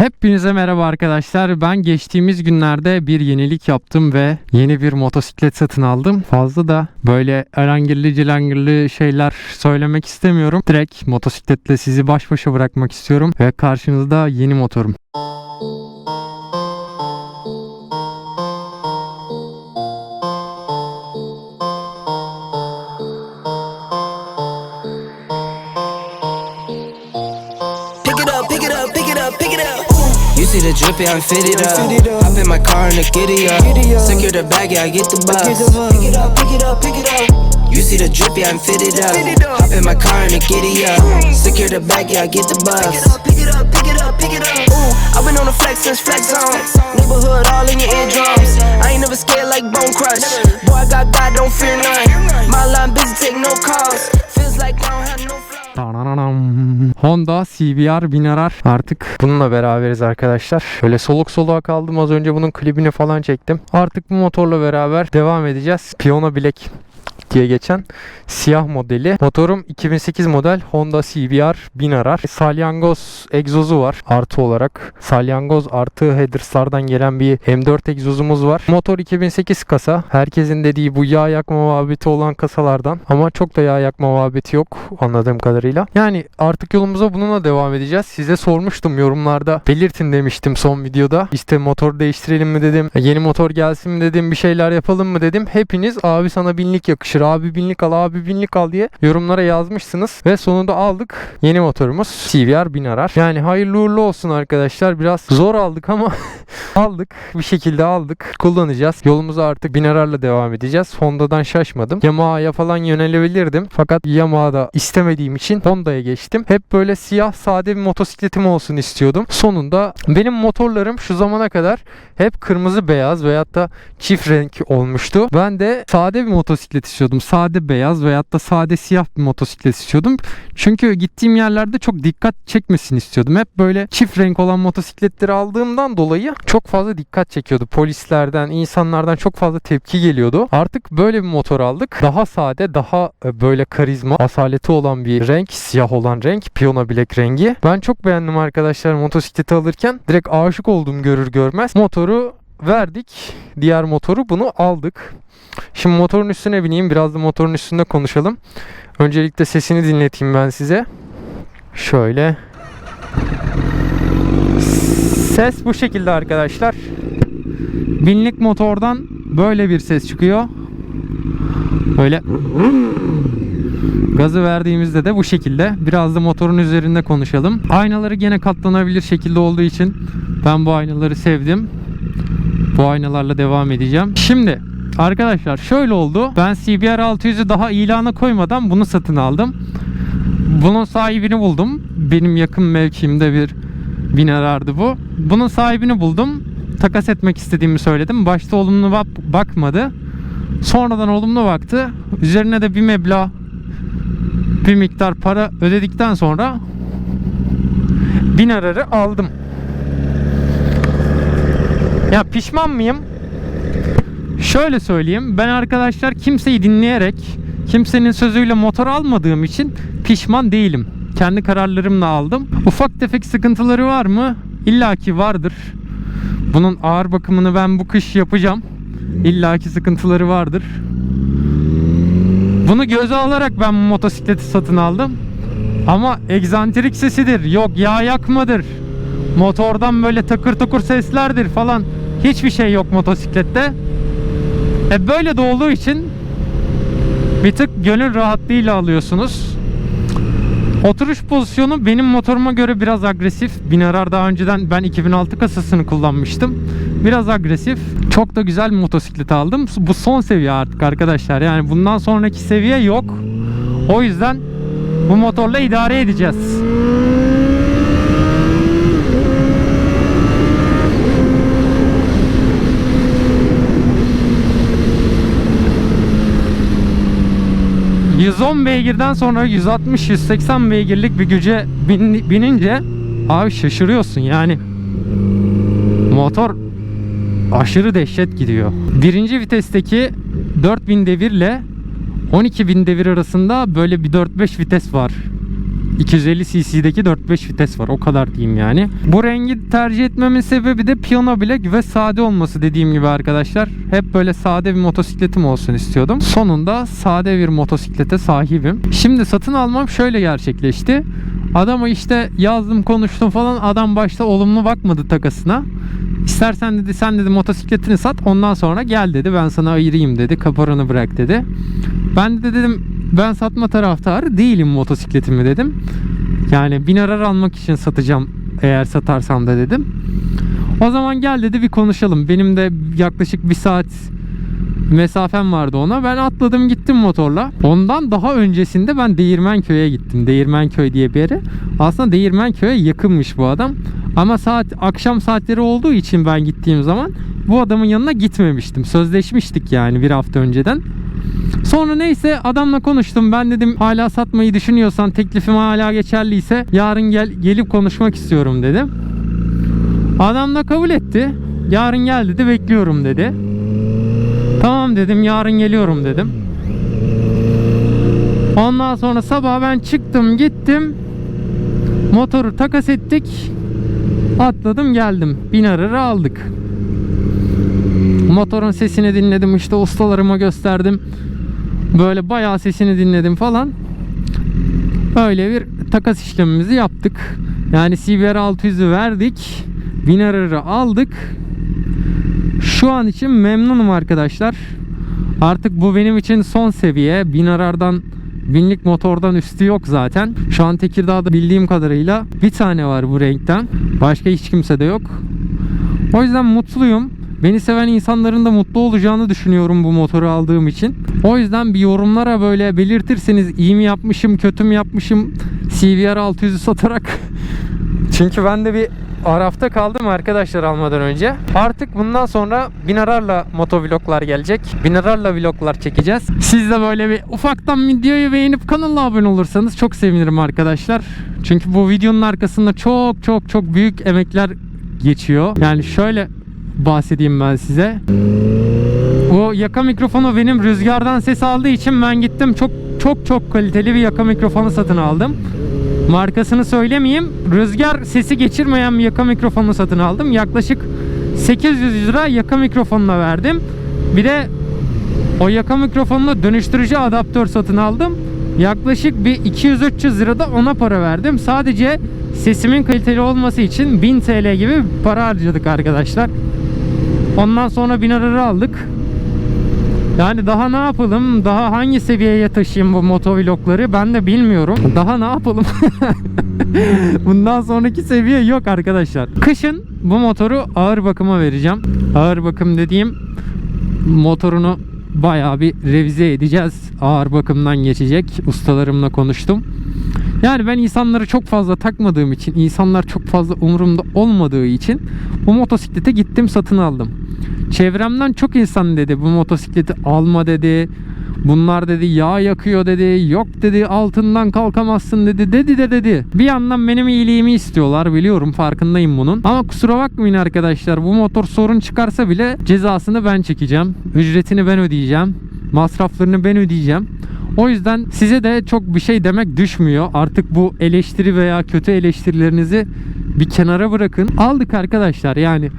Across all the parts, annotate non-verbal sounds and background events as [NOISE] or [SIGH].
Hepinize merhaba arkadaşlar. Ben geçtiğimiz günlerde bir yenilik yaptım ve yeni bir motosiklet satın aldım. Fazla da böyle erangirli cilangirli şeyler söylemek istemiyorum. Direkt motosikletle sizi baş başa bırakmak istiyorum ve karşınızda yeni motorum. You see the drippy, I'm fitted up. Hop in my car and the giddy up. Secure the bag, yeah, I get the bus. Pick it up, pick it up, pick it up. You see the drippy, I'm fitted up. Hop in my car and the giddy up. Secure the bag, yeah, I get the bus. Pick it up, pick it up, pick it up, pick it up. Ooh, I've been on the flex since flex on. Neighborhood all in your eardrums. I ain't never scared like Bone Crush. Boy, I got God, don't fear none. My line busy, take no calls. Feels like Honda CBR 1000 arar. Artık bununla beraberiz arkadaşlar. Böyle soluk soluğa kaldım. Az önce bunun klibini falan çektim. Artık bu motorla beraber devam edeceğiz. Piyano Black diye geçen siyah modeli. Motorum 2008 model Honda CBR 1000 arar. Salyangoz egzozu var artı olarak. Salyangoz artı headerslardan gelen bir M4 egzozumuz var. Motor 2008 kasa. Herkesin dediği bu yağ yakma muhabbeti olan kasalardan. Ama çok da yağ yakma muhabbeti yok anladığım kadarıyla. Yani artık yolumuza bununla devam edeceğiz. Size sormuştum yorumlarda. Belirtin demiştim son videoda. İşte motor değiştirelim mi dedim. Yeni motor gelsin mi dedim. Bir şeyler yapalım mı dedim. Hepiniz abi sana binlik yakışır. Abi binlik al abi binlik al diye yorumlara yazmışsınız. Ve sonunda aldık. Yeni motorumuz CVR 1000 arar. Yani hayırlı uğurlu olsun arkadaşlar. Biraz zor aldık ama [LAUGHS] aldık. Bir şekilde aldık. Kullanacağız. Yolumuza artık 1000 ararla devam edeceğiz. Honda'dan şaşmadım. Yamaha'ya falan yönelebilirdim. Fakat Yamaha'da istemediğim için Honda'ya geçtim. Hep böyle siyah sade bir motosikletim olsun istiyordum. Sonunda benim motorlarım şu zamana kadar hep kırmızı beyaz veyahut da çift renk olmuştu. Ben de sade bir motosiklet istiyordum. Sade beyaz veyahut da sade siyah bir motosiklet istiyordum. Çünkü gittiğim yerlerde çok dikkat çekmesini istiyordum. Hep böyle çift renk olan motosikletleri aldığımdan dolayı çok fazla dikkat çekiyordu. Polislerden, insanlardan çok fazla tepki geliyordu. Artık böyle bir motor aldık. Daha sade, daha e, böyle karizma, asaleti olan bir renk, siyah olan renk, piyano bilek rengi. Ben çok beğendim arkadaşlar motosikleti alırken. Direkt aşık oldum görür görmez. Motoru verdik. Diğer motoru bunu aldık. Şimdi motorun üstüne bineyim. Biraz da motorun üstünde konuşalım. Öncelikle sesini dinleteyim ben size. Şöyle. Ses bu şekilde arkadaşlar. Binlik motordan böyle bir ses çıkıyor. Böyle Gazı verdiğimizde de bu şekilde. Biraz da motorun üzerinde konuşalım. Aynaları gene katlanabilir şekilde olduğu için ben bu aynaları sevdim. Bu aynalarla devam edeceğim. Şimdi arkadaşlar şöyle oldu. Ben CBR 600'ü daha ilana koymadan bunu satın aldım. Bunun sahibini buldum. Benim yakın mevkimde bir biner ardı bu. Bunun sahibini buldum. Takas etmek istediğimi söyledim. Başta olumlu bak- bakmadı. Sonradan olumlu baktı. Üzerine de bir meblağ bir miktar para ödedikten sonra bin ararı aldım. Ya pişman mıyım? Şöyle söyleyeyim. Ben arkadaşlar kimseyi dinleyerek, kimsenin sözüyle motor almadığım için pişman değilim. Kendi kararlarımla aldım. Ufak tefek sıkıntıları var mı? İlla ki vardır. Bunun ağır bakımını ben bu kış yapacağım. İlla ki sıkıntıları vardır. Bunu göze alarak ben motosikleti satın aldım. Ama egzantrik sesidir, yok yağ yakmadır. Motordan böyle takır takır seslerdir falan. Hiçbir şey yok motosiklette. E böyle de olduğu için bir tık gönül rahatlığıyla alıyorsunuz. Oturuş pozisyonu benim motoruma göre biraz agresif. Binarar daha önceden ben 2006 kasasını kullanmıştım. Biraz agresif. Çok da güzel bir motosiklet aldım. Bu son seviye artık arkadaşlar. Yani bundan sonraki seviye yok. O yüzden bu motorla idare edeceğiz. ...110 beygirden sonra 160-180 beygirlik bir güce bin- binince... ...abi şaşırıyorsun yani. Motor aşırı dehşet gidiyor. Birinci vitesteki 4000 devirle 12.000 devir arasında böyle bir 4-5 vites var. 250 cc'deki 4-5 vites var. O kadar diyeyim yani. Bu rengi tercih etmemin sebebi de piyano bilek ve sade olması dediğim gibi arkadaşlar. Hep böyle sade bir motosikletim olsun istiyordum. Sonunda sade bir motosiklete sahibim. Şimdi satın almam şöyle gerçekleşti. Adama işte yazdım konuştum falan adam başta olumlu bakmadı takasına. İstersen dedi sen dedi motosikletini sat ondan sonra gel dedi ben sana ayırayım dedi kaporanı bırak dedi. Ben de dedim ben satma taraftarı değilim motosikletimi dedim. Yani bin arar almak için satacağım eğer satarsam da dedim. O zaman gel dedi bir konuşalım. Benim de yaklaşık bir saat mesafem vardı ona. Ben atladım gittim motorla. Ondan daha öncesinde ben Değirmenköy'e gittim. Değirmenköy diye bir yere. Aslında Değirmenköy'e yakınmış bu adam. Ama saat akşam saatleri olduğu için ben gittiğim zaman bu adamın yanına gitmemiştim. Sözleşmiştik yani bir hafta önceden. Sonra neyse adamla konuştum. Ben dedim hala satmayı düşünüyorsan teklifim hala geçerliyse yarın gel gelip konuşmak istiyorum dedim. Adam da kabul etti. Yarın gel dedi bekliyorum dedi. Tamam dedim yarın geliyorum dedim. Ondan sonra sabah ben çıktım gittim. Motoru takas ettik. Atladım geldim. Bin ararı aldık. Motorun sesini dinledim işte ustalarıma gösterdim. Böyle bayağı sesini dinledim falan. Öyle bir takas işlemimizi yaptık. Yani CBR 600'ü verdik. Bin ararı aldık. Şu an için memnunum arkadaşlar. Artık bu benim için son seviye. Bin arardan binlik motordan üstü yok zaten. Şu an Tekirdağ'da bildiğim kadarıyla bir tane var bu renkten. Başka hiç kimse de yok. O yüzden mutluyum. Beni seven insanların da mutlu olacağını düşünüyorum bu motoru aldığım için. O yüzden bir yorumlara böyle belirtirseniz iyi mi yapmışım, kötü mü yapmışım CVR 600'ü satarak. [LAUGHS] Çünkü ben de bir Araf'ta kaldım arkadaşlar almadan önce. Artık bundan sonra Binarar'la motovloglar gelecek. Binarar'la vloglar çekeceğiz. Siz de böyle bir ufaktan videoyu beğenip kanala abone olursanız çok sevinirim arkadaşlar. Çünkü bu videonun arkasında çok çok çok büyük emekler geçiyor. Yani şöyle bahsedeyim ben size. O yaka mikrofonu benim rüzgardan ses aldığı için ben gittim çok çok çok kaliteli bir yaka mikrofonu satın aldım. Markasını söylemeyeyim. Rüzgar sesi geçirmeyen bir yaka mikrofonu satın aldım. Yaklaşık 800 lira yaka mikrofonuna verdim. Bir de o yaka mikrofonuna dönüştürücü adaptör satın aldım. Yaklaşık bir 200-300 lira da ona para verdim. Sadece sesimin kaliteli olması için 1000 TL gibi para harcadık arkadaşlar. Ondan sonra bin ararı aldık. Yani daha ne yapalım? Daha hangi seviyeye taşıyayım bu motovlogları ben de bilmiyorum. Daha ne yapalım? [LAUGHS] Bundan sonraki seviye yok arkadaşlar. Kışın bu motoru ağır bakıma vereceğim. Ağır bakım dediğim motorunu bayağı bir revize edeceğiz. Ağır bakımdan geçecek. Ustalarımla konuştum. Yani ben insanları çok fazla takmadığım için, insanlar çok fazla umurumda olmadığı için bu motosiklete gittim satın aldım. Çevremden çok insan dedi bu motosikleti alma dedi. Bunlar dedi yağ yakıyor dedi. Yok dedi altından kalkamazsın dedi. Dedi de dedi. Bir yandan benim iyiliğimi istiyorlar biliyorum farkındayım bunun. Ama kusura bakmayın arkadaşlar bu motor sorun çıkarsa bile cezasını ben çekeceğim. Ücretini ben ödeyeceğim. Masraflarını ben ödeyeceğim. O yüzden size de çok bir şey demek düşmüyor. Artık bu eleştiri veya kötü eleştirilerinizi bir kenara bırakın. Aldık arkadaşlar yani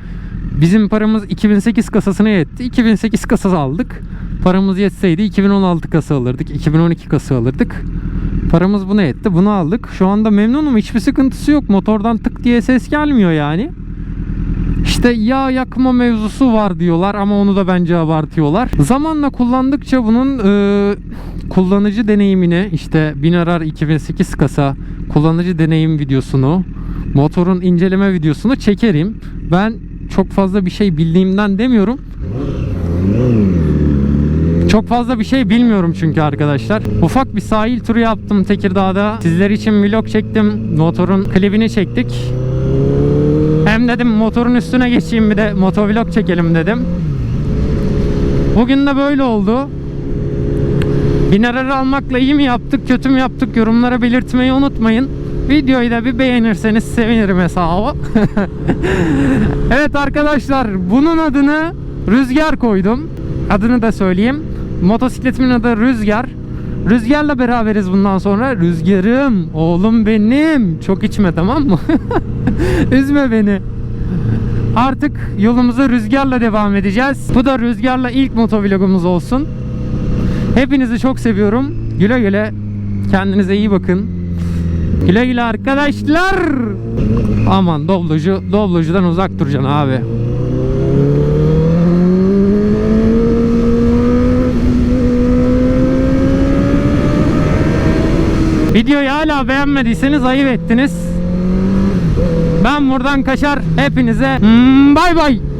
bizim paramız 2008 kasasına yetti. 2008 kasası aldık. Paramız yetseydi 2016 kasa alırdık. 2012 kasa alırdık. Paramız buna yetti. Bunu aldık. Şu anda memnunum. Hiçbir sıkıntısı yok. Motordan tık diye ses gelmiyor yani. İşte yağ yakma mevzusu var diyorlar ama onu da bence abartıyorlar. Zamanla kullandıkça bunun e, kullanıcı deneyimini işte Binarar 2008 kasa kullanıcı deneyim videosunu motorun inceleme videosunu çekerim. Ben çok fazla bir şey bildiğimden demiyorum. Çok fazla bir şey bilmiyorum çünkü arkadaşlar. Ufak bir sahil turu yaptım Tekirdağ'da. Sizler için vlog çektim. Motorun klibini çektik. Hem dedim motorun üstüne geçeyim bir de motovlog çekelim dedim. Bugün de böyle oldu. Binerarı almakla iyi mi yaptık, kötü mü yaptık yorumlara belirtmeyi unutmayın. Videoyu da bir beğenirseniz sevinirim hesabı. [LAUGHS] evet arkadaşlar bunun adını Rüzgar koydum. Adını da söyleyeyim. Motosikletimin adı Rüzgar. Rüzgarla beraberiz bundan sonra. Rüzgarım, oğlum benim. Çok içme tamam mı? [LAUGHS] Üzme beni. Artık yolumuza rüzgarla devam edeceğiz. Bu da rüzgarla ilk motovlogumuz olsun. Hepinizi çok seviyorum. Güle güle. Kendinize iyi bakın. Güle güle arkadaşlar. Aman doblocu, doblocudan uzak duracaksın abi. Videoyu hala beğenmediyseniz ayıp ettiniz. Ben buradan kaçar. Hepinize mm, bay bay.